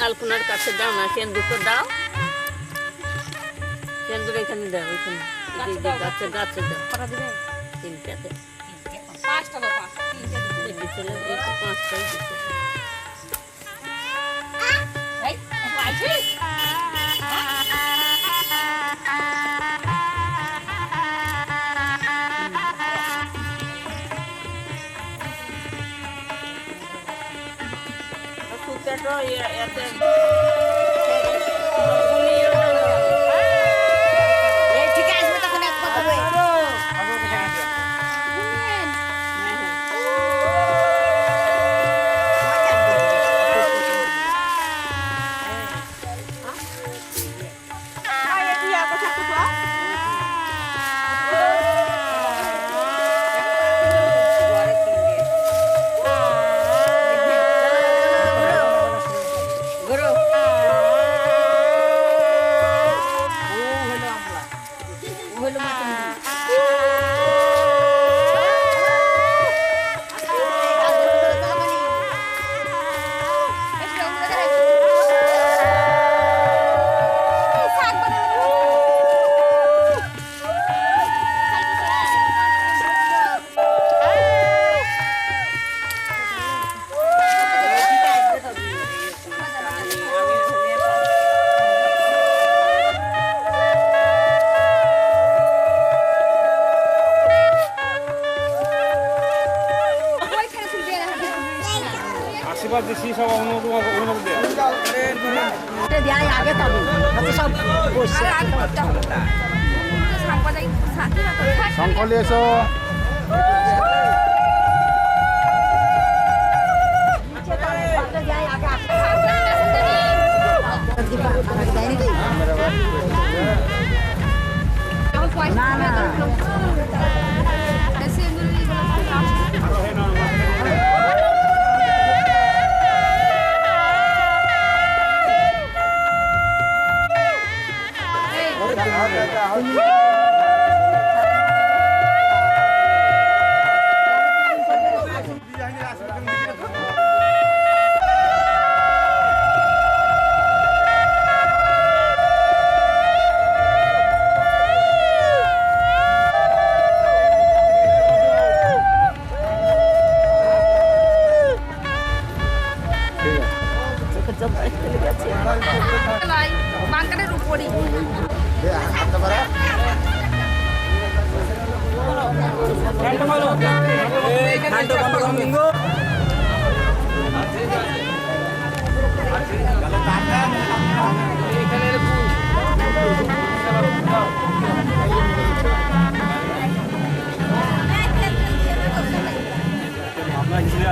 আলপনার কাছে দাও না কেন্দ্রটা দাও। কেন্দ্র এখানে দাও এখানে। গাছে গাছে দাও। তিনটাতে পাঁচটা দাও পাঁচটা তিনটে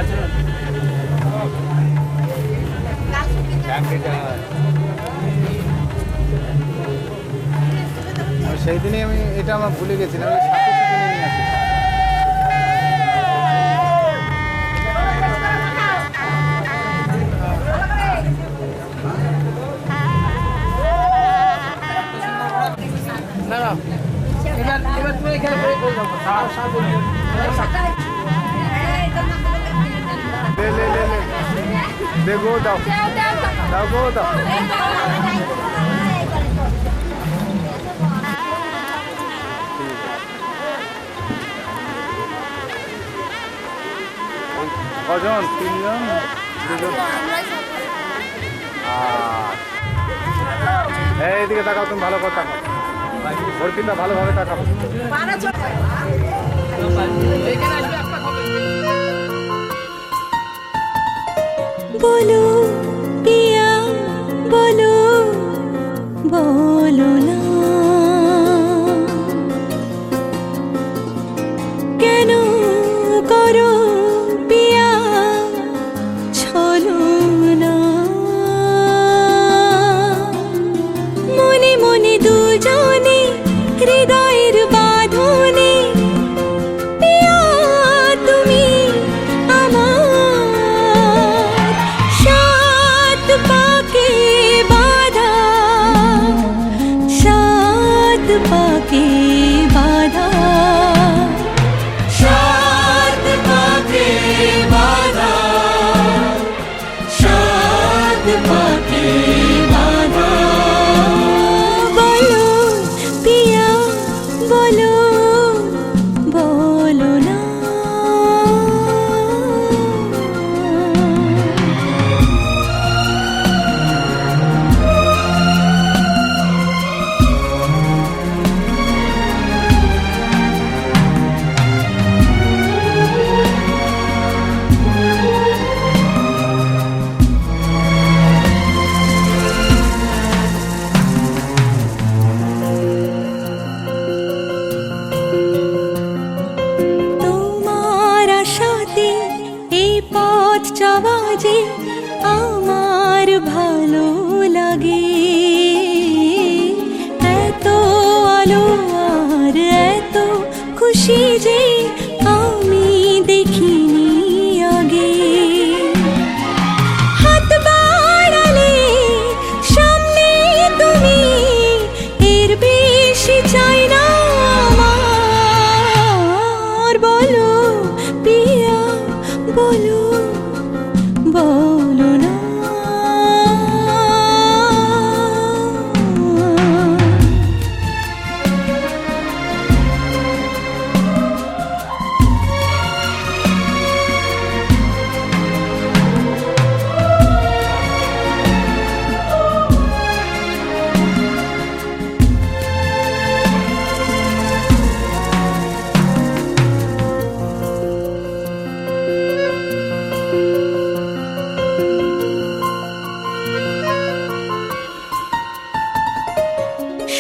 আছে সেই দিনই আমি এটা আমার ভুলে গেছিলাম লে লে লে লে। দে গো দাও। দাও কজন তিনজন। এইদিকে তাকাও, তুমি ভালো করে তাকাও অর্পিতা ভালোভাবে কাটাবো বলো পিয়া বলো বলো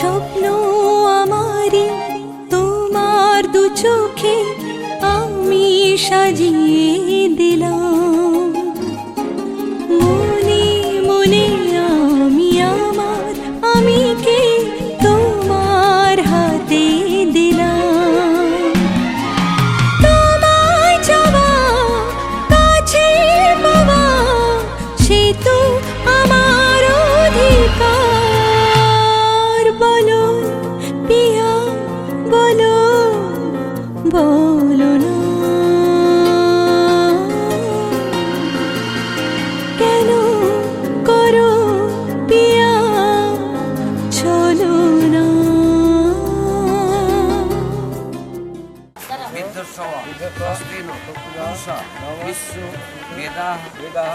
স্বপ্ন আমারি তোমার দু চোখে আমি সাজিয়ে দিলাম।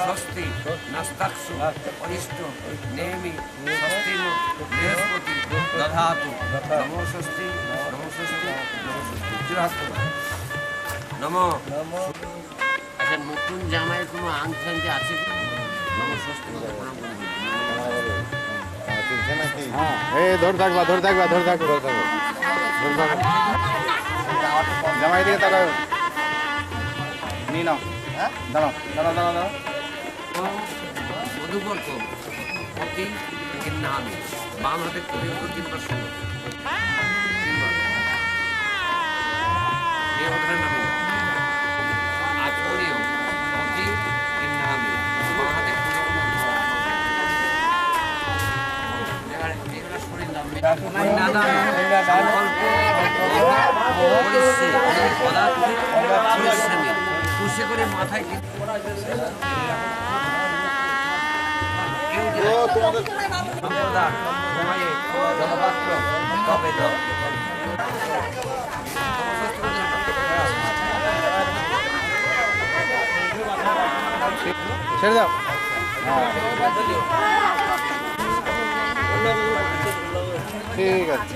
স্বস্তি নাস্তাক্ষু অনিষ্ট নেমি স্বস্তিন বৃহস্পতি দধাতু নমো স্বস্তি নমো স্বস্তি নমো স্বস্তি নম। আচ্ছা নতুন জামাইয়ের কোনো আংটি আংটি আছে নমো স্বস্তি। হ্যাঁ ধরে থাকবা ধরে থাকবা ধরে ধরে জামাই দিকে তাকাও। নিয়ে নাও। হ্যাঁ দাঁড়াও দাঁড়াও দাঁড়াও দাঁড়াও মধুবর্ক অতি ঘৃণামি বাম হাতে করে উপর তিনবার সুন্দর তিনবার হাতে করে মাথায় ঠিক আছে।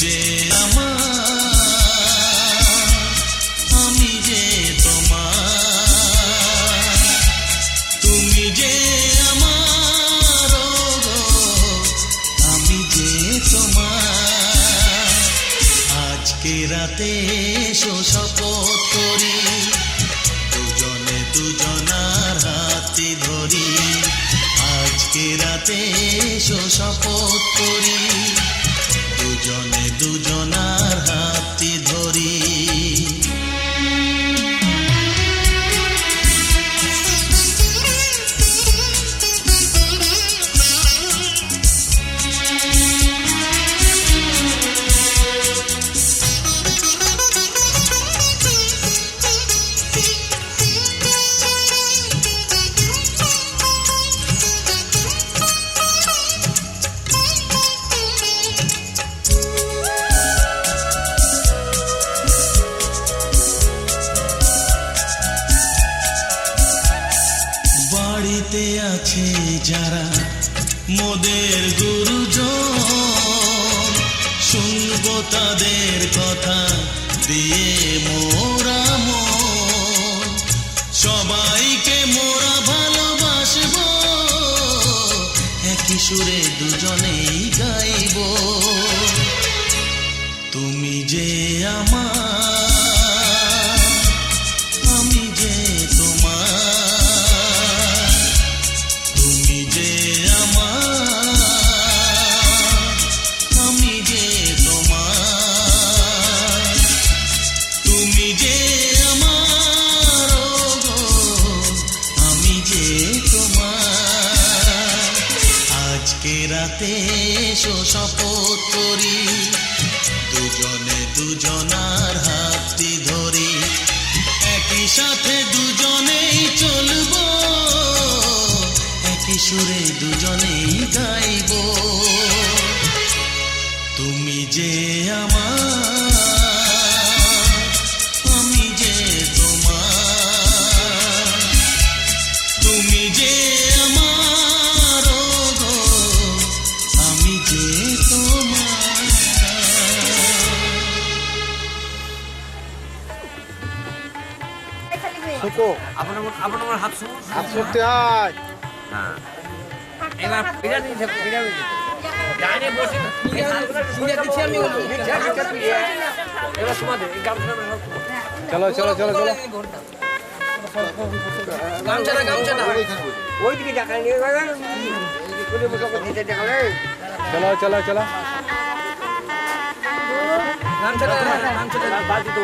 যে আমার, আমি যে তোমার, তুমি যে আমার আমি যে তোমার। আজকে রাতে এসো শপথ করি, দুজনে দুজনার হাতে ধরি। আজকে রাতে এসো শপথ করি, দুজনে যে আমার, আমি যে তোমার, তুমি যে আমার, আমি যে তোমার, তুমি যে আমার আমি যে তোমার। আজকে রাতে শপথ করি, দুজনে দুজনার হাতটি ধরি একই সাথে দুজনেই চলব একই সুরে দুজনেই গাইব। তুমি যে আপনার আপনার আমার হাত শুনুন হাত করতে হয়। হ্যাঁ। এবার বসে দিচ্ছি আমি এবার সময় এই গামছা চলো চলো চলো চলো। গামছাটা দেখা নিয়ে চলো চলো চলো। গামছাটা গামছাটা।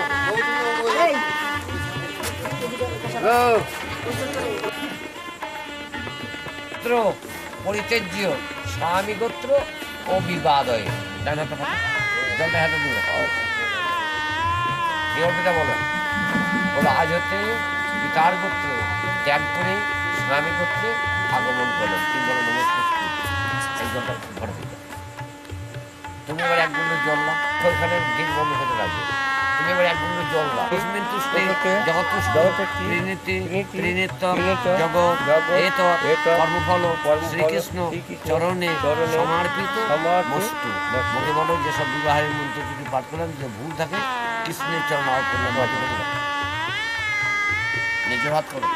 গোত্র পরিত্যাজ্য, স্বামী গোত্র ও বিবাদয়। ডান জলটা হাতে দিলে এই অর্থটা বলো। আজ হতে পিতার গোত্র, ত্যাগ করে স্বামী গোত্রে আগমন করল তুমি বলো, নমস্কার। এই এক জল নাও। ওইখানে গেট বন্ধ করে রাখবে তুমি এবার একগুলো জল নাও তসমিন তুষ্টে জগৎ তুষ্ট। ত্রিনীতি ত্রিনিত্য জগৎ এত কর্মফল শ্রীকৃষ্ণ চরণে সমর্পিত মনে বলো যেসব বিবাহের মন্ত্র যদি পাঠ করলাম যে ভুল থাকে কৃষ্ণের চরণ অর্পণ নিজের হাত করো।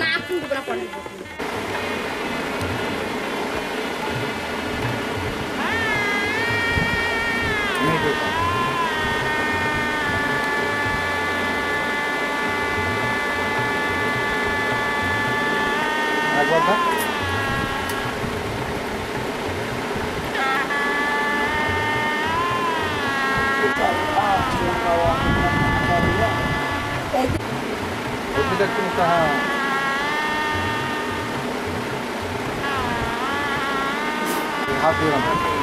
না কুকুরা পড়ে Like that? 됐습니다. 하프랑